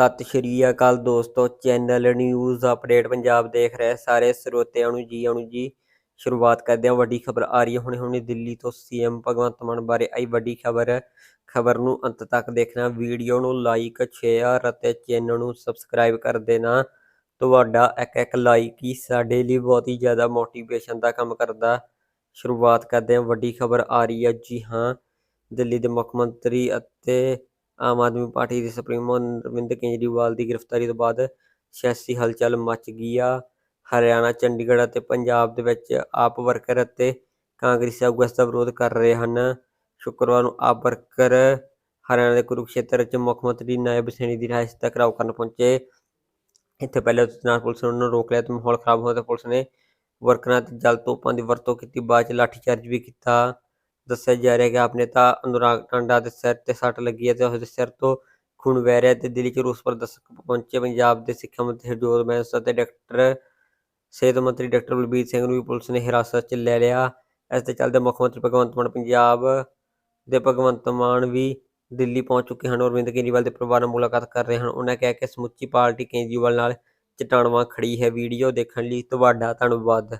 ਸਤਿ ਸ਼੍ਰੀ ਅਕਾਲ ਦੋਸਤੋ, channel news update Punjab ਦੇਖ ਰਹੇ ਸਾਰੇ ਸਰੋਤਿਆਂ ਨੂੰ ਜੀ ਆਣੂ ਜੀ। ਸ਼ੁਰੂਆਤ ਕਰਦੇ ਹਾਂ, ਵੱਡੀ ਖਬਰ ਆ ਰਹੀ ਹੈ। ਹੁਣੇ ਹੁਣੇ ਦਿੱਲੀ ਤੋਂ ਸੀਐਮ ਭਗਵੰਤ ਮਾਨ ਬਾਰੇ ਆਈ ਵੱਡੀ ਖਬਰ। ਖਬਰ ਨੂੰ ਅੰਤ ਤੱਕ ਦੇਖਣਾ, ਵੀਡੀਓ ਨੂੰ ਲਾਈਕ ਸ਼ੇਅਰ ਅਤੇ ਚੈਨਲ ਨੂੰ ਸਬਸਕ੍ਰਾਈਬ ਕਰ ਦੇਣਾ। ਤੁਹਾਡਾ ਇੱਕ ਇੱਕ ਲਾਈਕ ਹੀ ਸਾਡੇ ਲਈ ਬਹੁਤ ਹੀ ਜ਼ਿਆਦਾ ਮੋਟੀਵੇਸ਼ਨ ਦਾ ਕੰਮ ਕਰਦਾ। ਸ਼ੁਰੂਆਤ ਕਰਦੇ ਹਾਂ, ਵੱਡੀ ਖਬਰ ਆ ਰਹੀ ਹੈ। ਜੀ ਹਾਂ, ਦਿੱਲੀ ਦੇ ਮੁੱਖ ਮੰਤਰੀ ਅਤੇ ਆਮ ਆਦਮੀ ਪਾਰਟੀ ਦੇ ਸੁਪਰੀਮੋ ਅਰਵਿੰਦ ਕੇਜਰੀਵਾਲ ਦੀ ਗ੍ਰਿਫਤਾਰੀ ਤੋਂ ਬਾਅਦ ਸਿਆਸੀ ਹਲਚਲ ਮਚ ਗਈ ਆ। ਹਰਿਆਣਾ, ਚੰਡੀਗੜ੍ਹ ਅਤੇ ਪੰਜਾਬ ਦੇ ਵਿੱਚ ਆਪ ਵਰਕਰ ਅਤੇ ਕਾਂਗਰਸੀ ਆਗੂ ਇਸ ਦਾ ਵਿਰੋਧ ਕਰ ਰਹੇ ਹਨ। ਸ਼ੁੱਕਰਵਾਰ ਨੂੰ ਆਪ ਵਰਕਰ ਹਰਿਆਣਾ ਦੇ ਕੁਰੂਕਸ਼ੇਤਰ 'ਚ ਮੁੱਖ ਮੰਤਰੀ ਨਾਇਬ ਸੈਣੀ ਦੀ ਰਿਹਾਇਸ਼ ਦਾ ਘਰਾਓ ਕਰਨ ਪਹੁੰਚੇ। ਇੱਥੇ ਪਹਿਲੇ ਨਾਲ ਪੁਲਿਸ ਨੇ ਉਹਨਾਂ ਨੂੰ ਰੋਕ ਲਿਆ ਤੇ ਮਾਹੌਲ ਖਰਾਬ ਹੋਇਆ ਤੇ ਪੁਲਿਸ ਨੇ ਵਰਕਰਾਂ ਤੇ ਜਲ ਤੋਪਾਂ ਦੀ ਵਰਤੋਂ ਕੀਤੀ, ਬਾਅਦ ਚ ਲਾਠੀਚਾਰਜ ਵੀ ਕੀਤਾ। ਦੱਸਿਆ ਜਾ ਰਿਹਾ ਕਿ ਆਪ ਤਾਂ ਅਨੁਰਾਗ ਟਾਂਡਾ ਦੇ ਸਿਰ ਤੇ ਸੱਟ ਲੱਗੀ ਹੈ ਤੇ ਉਸ ਦੇ ਸਿਰ ਤੋਂ ਖੂਨ ਵਹਿ ਰਿਹਾ ਤੇ ਦਿੱਲੀ ਚ ਰੋਸ ਪ੍ਰਦਰਸ਼ਕ ਪਹੁੰਚੇ। ਪੰਜਾਬ ਦੇ ਸਿੱਖਿਆ ਮੰਤਰੀ ਹਰਜੋਤ ਬੈਂਸ ਅਤੇ ਡਾਕਟਰ, ਸਿਹਤ ਮੰਤਰੀ ਡਾਕਟਰ ਬਲਬੀਰ ਸਿੰਘ ਨੂੰ ਵੀ ਪੁਲਿਸ ਨੇ ਹਿਰਾਸਤ 'ਚ ਲੈ ਲਿਆ। ਇਸ ਦੇ ਚੱਲਦੇ ਮੁੱਖ ਮੰਤਰੀ ਭਗਵੰਤ ਮਾਨ, ਪੰਜਾਬ ਦੇ ਭਗਵੰਤ ਮਾਨ ਵੀ ਦਿੱਲੀ ਪਹੁੰਚ ਚੁੱਕੇ ਹਨ ਅਰਵਿੰਦ ਕੇਜਰੀਵਾਲ ਦੇ ਪਰਿਵਾਰ ਨਾਲ ਮੁਲਾਕਾਤ ਕਰ ਰਹੇ ਹਨ। ਉਹਨਾਂ ਕਿਹਾ ਕਿ ਸਮੁੱਚੀ ਪਾਰਟੀ ਕੇਜਰੀਵਾਲ ਨਾਲ ਚਟਾਣਵਾਂ ਖੜੀ ਹੈ। ਵੀਡੀਓ ਦੇਖਣ ਲਈ ਤੁਹਾਡਾ ਧੰਨਵਾਦ।